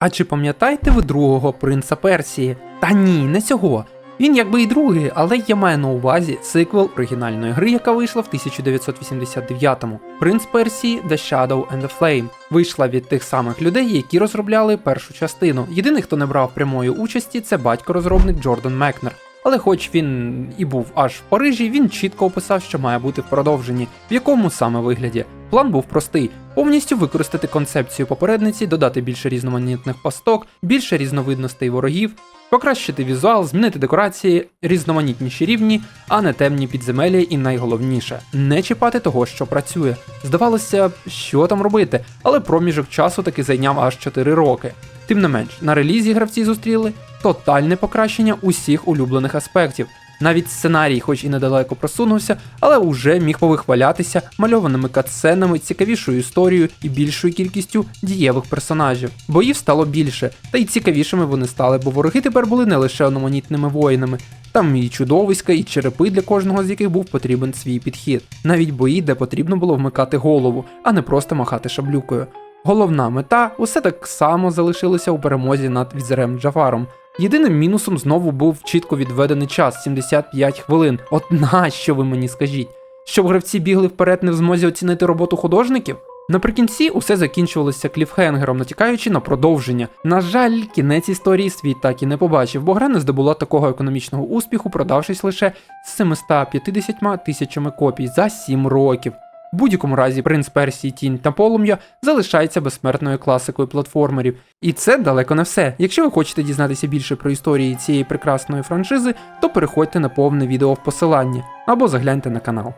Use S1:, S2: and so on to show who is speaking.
S1: А чи пам'ятаєте ви другого принца Персії? Та ні, не цього. Він якби і другий, але я маю на увазі сиквел оригінальної гри, яка вийшла в 1989-му. Принц Персії The Shadow and the Flame вийшла від тих самих людей, які розробляли першу частину. Єдиний, хто не брав прямої участі, це батько-розробник Джордан Мекнер. Але хоч він і був аж в Парижі, він чітко описав, що має бути в продовженні, в якому саме вигляді. План був простий: повністю використати концепцію попередниці, додати більше різноманітних пасток, більше різновидностей ворогів, покращити візуал, змінити декорації, різноманітніші рівні, а не темні підземелі, і найголовніше не чіпати того, що працює. Здавалося, що там робити, але проміжок часу таки зайняв аж 4 роки. Тим не менш, на релізі гравці зустріли тотальне покращення усіх улюблених аспектів. Навіть сценарій, хоч і недалеко просунувся, але уже міг повихвалятися мальованими катсценами, цікавішою історією і більшою кількістю дієвих персонажів. Боїв стало більше, та й цікавішими вони стали, бо вороги тепер були не лише одноманітними воїнами. Там і чудовиська, і черепи, для кожного з яких був потрібен свій підхід. Навіть бої, де потрібно було вмикати голову, а не просто махати шаблюкою. Головна мета усе так само залишилася у перемозі над візерем Джафаром. Єдиним мінусом знову був чітко відведений час 75 хвилин. От нащо ви мені скажіть? Щоб гравці бігли вперед не в змозі оцінити роботу художників? Наприкінці усе закінчувалося кліфхенгером, натякаючи на продовження. На жаль, кінець історії світ так і не побачив, бо гра не здобула такого економічного успіху, продавшись лише з 750 тисячами копій за 7 років. В будь-якому разі принц Персії Тінь та Полум'я залишається безсмертною класикою платформерів. І це далеко не все. Якщо ви хочете дізнатися більше про історії цієї прекрасної франшизи, то переходьте на повне відео в посиланні або загляньте на канал.